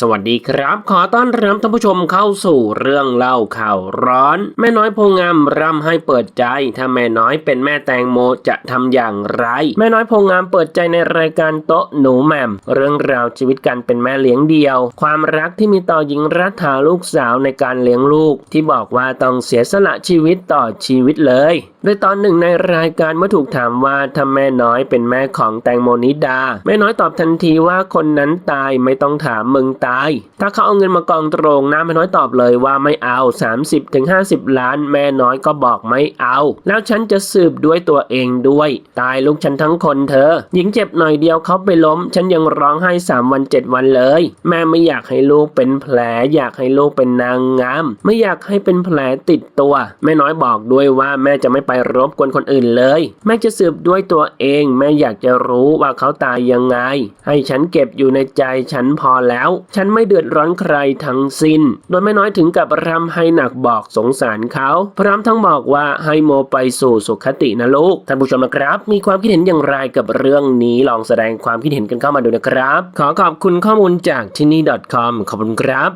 สวัสดีครับ ขอต้อนรับท่านผู้ชมเข้าสู่เรื่องเล่าข่าวร้อน แม่น้อยโพงามร่ำให้เปิดใจ ถ้าแม่น้อยเป็นแม่แตงโมจะทำอย่างไร แม่น้อยโพงามเปิดใจในรายการโต๊ะหนูแหม่ม เรื่องราวชีวิตการเป็นแม่เลี้ยงเดียว ความรักที่มีต่อหญิงรัฐาลูกสาวในการเลี้ยงลูก ที่บอกว่าต้องเสียสละชีวิตต่อชีวิตเลยโดยตอนหนึ่งในรายการเมื่อถูกถามว่าถ้าแม่น้อยเป็นแม่ของแตงโมนิดา แม่น้อยตอบทันทีว่าคนนั้นตายไม่ต้องถามมึงตาย ถ้าเขาเอาเงินมากองตรงนะแม่น้อยตอบเลยว่าไม่เอา 30-50 ล้าน แม่น้อยก็บอกไม่เอา แล้วฉันจะสืบด้วยตัวเองด้วย ตายลูกฉันทั้งคนเธอ หญิงเจ็บหน่อยเดียวเขาไปล้ม ฉันยังร้องไห้สามวันเจ็ดวันเลย แม่ไม่อยากให้ลูกเป็นแผล อยากให้ลูกเป็นนางงาม ไม่อยากให้เป็นแผลติดตัว แม่น้อยบอกด้วยว่าแม่จะไม่ไปรบกวนคนอื่นเลย แม่จะสืบด้วยตัวเองแม่อยากจะรู้ว่าเขาตายยังไง ให้ฉันเก็บอยู่ในใจฉันพอแล้ว ฉันไม่เดือดร้อนใครทั้งสิ้น โดยแม่น้อยถึงกับรำให้หนักบอกสงสารเขา พร้อมทั้งบอกว่าให้โมไปสู่สุขตินะลูก ท่านผู้ชมนะครับ มีความคิดเห็นอย่างไรกับเรื่องนี้ลองแสดงความคิดเห็นกันเข้ามาดูนะครับ ขอขอบคุณข้อมูลจากที่นี่ .com ขอบคุณครับ